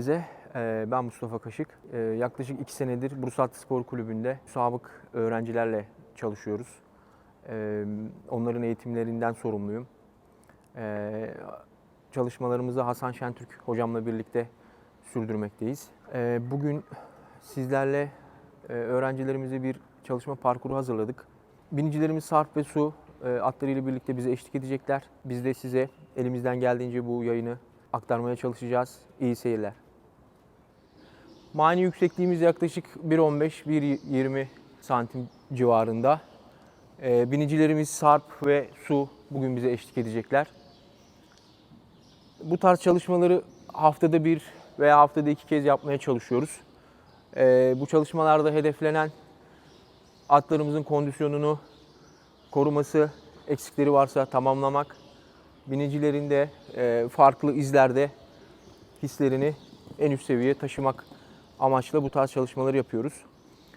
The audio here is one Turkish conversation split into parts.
herkese. Ben Mustafa Kaşık. Yaklaşık iki senedir Bursat Spor Kulübü'nde sabık öğrencilerle çalışıyoruz. Onların eğitimlerinden sorumluyum. Çalışmalarımızı Hasan Şentürk hocamla birlikte sürdürmekteyiz. Bugün sizlerle öğrencilerimize bir çalışma parkuru hazırladık. Binicilerimiz Sarp ve Su atlarıyla birlikte bize eşlik edecekler. Biz de size elimizden geldiğince bu yayını aktarmaya çalışacağız. İyi seyirler. Mani yüksekliğimiz yaklaşık 1.15-1.20 santim civarında. Ee, binicilerimiz Sarp ve Su bugün bize eşlik edecekler. Bu tarz çalışmaları haftada bir veya haftada iki kez yapmaya çalışıyoruz. Ee, bu çalışmalarda hedeflenen atlarımızın kondisyonunu koruması, eksikleri varsa tamamlamak, binicilerin de e, farklı izlerde hislerini en üst seviyeye taşımak amaçla bu tarz çalışmaları yapıyoruz.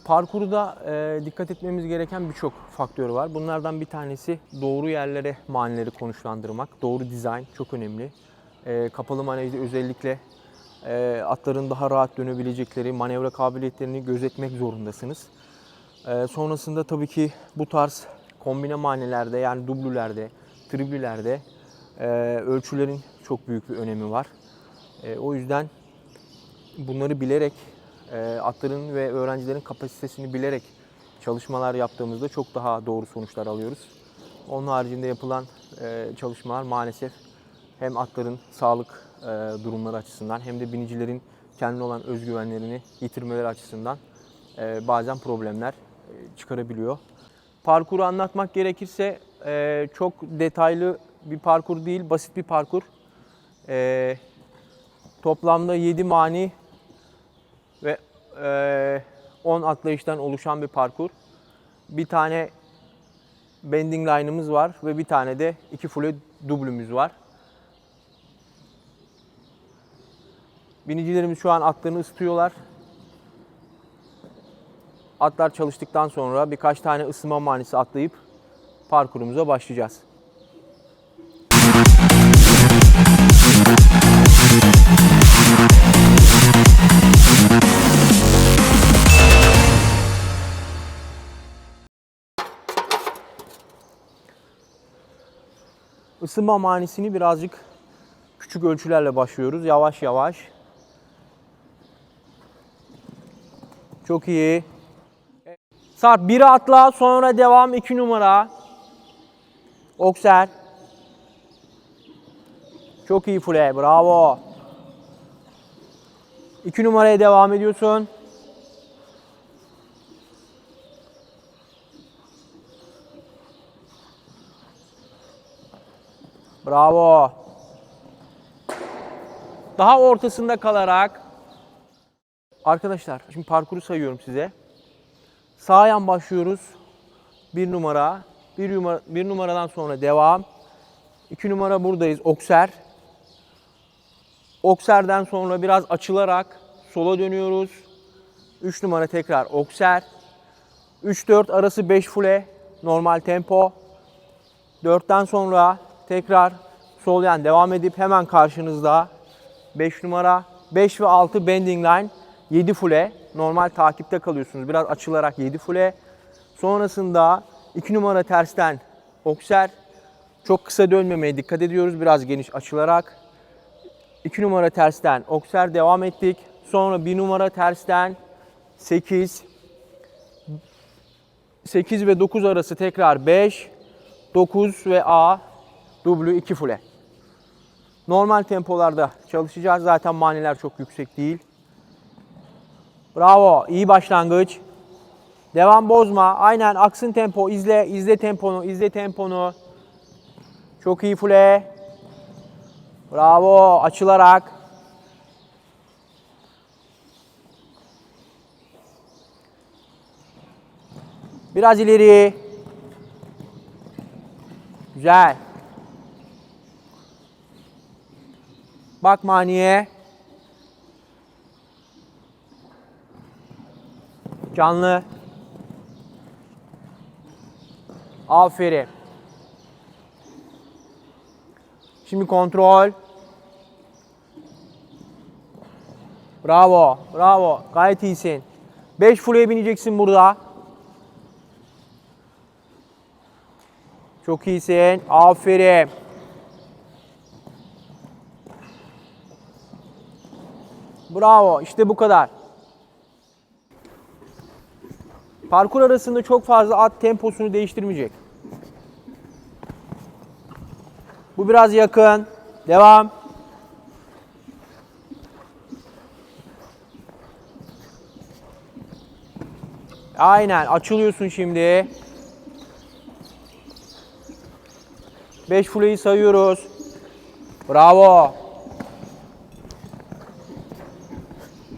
Parkurda e, dikkat etmemiz gereken birçok faktör var. Bunlardan bir tanesi doğru yerlere manileri konuşlandırmak. Doğru dizayn çok önemli. E, kapalı manevde özellikle e, atların daha rahat dönebilecekleri manevra kabiliyetlerini gözetmek zorundasınız. E, sonrasında tabii ki bu tarz kombine manilerde yani dublülerde, triblülerde e, ölçülerin çok büyük bir önemi var. E, o yüzden bunları bilerek, e, atların ve öğrencilerin kapasitesini bilerek çalışmalar yaptığımızda çok daha doğru sonuçlar alıyoruz. Onun haricinde yapılan e, çalışmalar maalesef hem atların sağlık e, durumları açısından hem de binicilerin kendine olan özgüvenlerini yitirmeleri açısından bazen problemler çıkarabiliyor. Parkuru anlatmak gerekirse çok detaylı bir parkur değil, basit bir parkur. Toplamda 7 mani 10 atlayıştan oluşan bir parkur. Bir tane bending line'ımız var ve bir tane de iki fule dublümüz var. Binicilerimiz şu an atlarını ısıtıyorlar. Atlar çalıştıktan sonra birkaç tane ısınma manisi atlayıp parkurumuza başlayacağız. Isınma manisini birazcık küçük ölçülerle başlıyoruz. Yavaş yavaş. Çok iyi. Sarp biri atla sonra devam 2 numara. Okser. Çok iyi fule bravo. 2 numaraya devam ediyorsun. Bravo. Daha ortasında kalarak Arkadaşlar şimdi parkuru sayıyorum size. Sağ yan başlıyoruz. Bir numara. Bir, numara, bir numaradan sonra devam. İki numara buradayız. Okser. Okser'den sonra biraz açılarak sola dönüyoruz. Üç numara tekrar okser. 3-4 arası 5 fule. Normal tempo. 4'ten sonra tekrar sol yan devam edip hemen karşınızda 5 numara. 5 ve 6 bending line. 7 fule. Normal takipte kalıyorsunuz. Biraz açılarak 7 fule. Sonrasında 2 numara tersten okser. Çok kısa dönmemeye dikkat ediyoruz. Biraz geniş açılarak. 2 numara tersten okser devam ettik. Sonra 1 numara tersten 8 8 ve 9 arası tekrar 5 9 ve A W 2 fule. Normal tempolarda çalışacağız. Zaten maniler çok yüksek değil. Bravo. iyi başlangıç. Devam bozma. Aynen aksın tempo. izle. izle temponu. izle temponu. Çok iyi fule. Bravo. Açılarak. Biraz ileri. Güzel. Bak maniye. Canlı. Aferin. Şimdi kontrol. Bravo, bravo. Gayet iyisin. 5 full'e bineceksin burada. Çok iyisin. Aferin. Bravo. İşte bu kadar. Parkur arasında çok fazla at temposunu değiştirmeyecek. Bu biraz yakın. Devam. Aynen açılıyorsun şimdi. 5 fuleyi sayıyoruz. Bravo.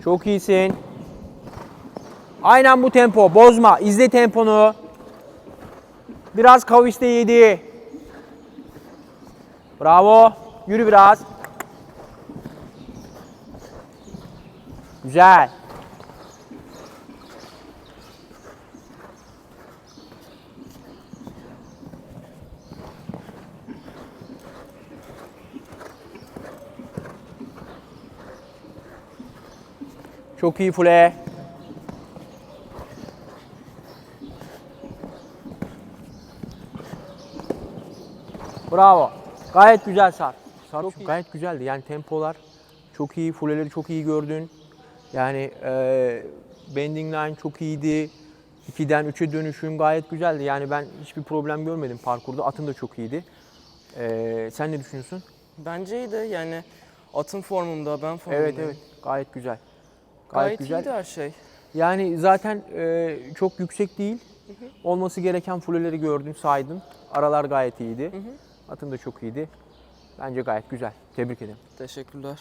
Çok iyisin. Aynen bu tempo. Bozma. İzle temponu. Biraz kaviste yedi. Bravo. Yürü biraz. Güzel. Çok iyi fule. Bravo. Gayet güzel Sarp. Sarp gayet güzeldi. Yani tempolar çok iyi. Fuleleri çok iyi gördün. Yani e, bending line çok iyiydi. 2'den 3'e dönüşün gayet güzeldi. Yani ben hiçbir problem görmedim parkurda. Atın da çok iyiydi. E, sen ne düşünüyorsun? Bence iyiydi yani atın formunda ben formundayım. Evet evet. Gayet güzel. Gayet, iyiydi her şey. Yani zaten e, çok yüksek değil. Olması gereken fuleleri gördün, saydın. Aralar gayet iyiydi. Atın da çok iyiydi. Bence gayet güzel. Tebrik ederim. Teşekkürler.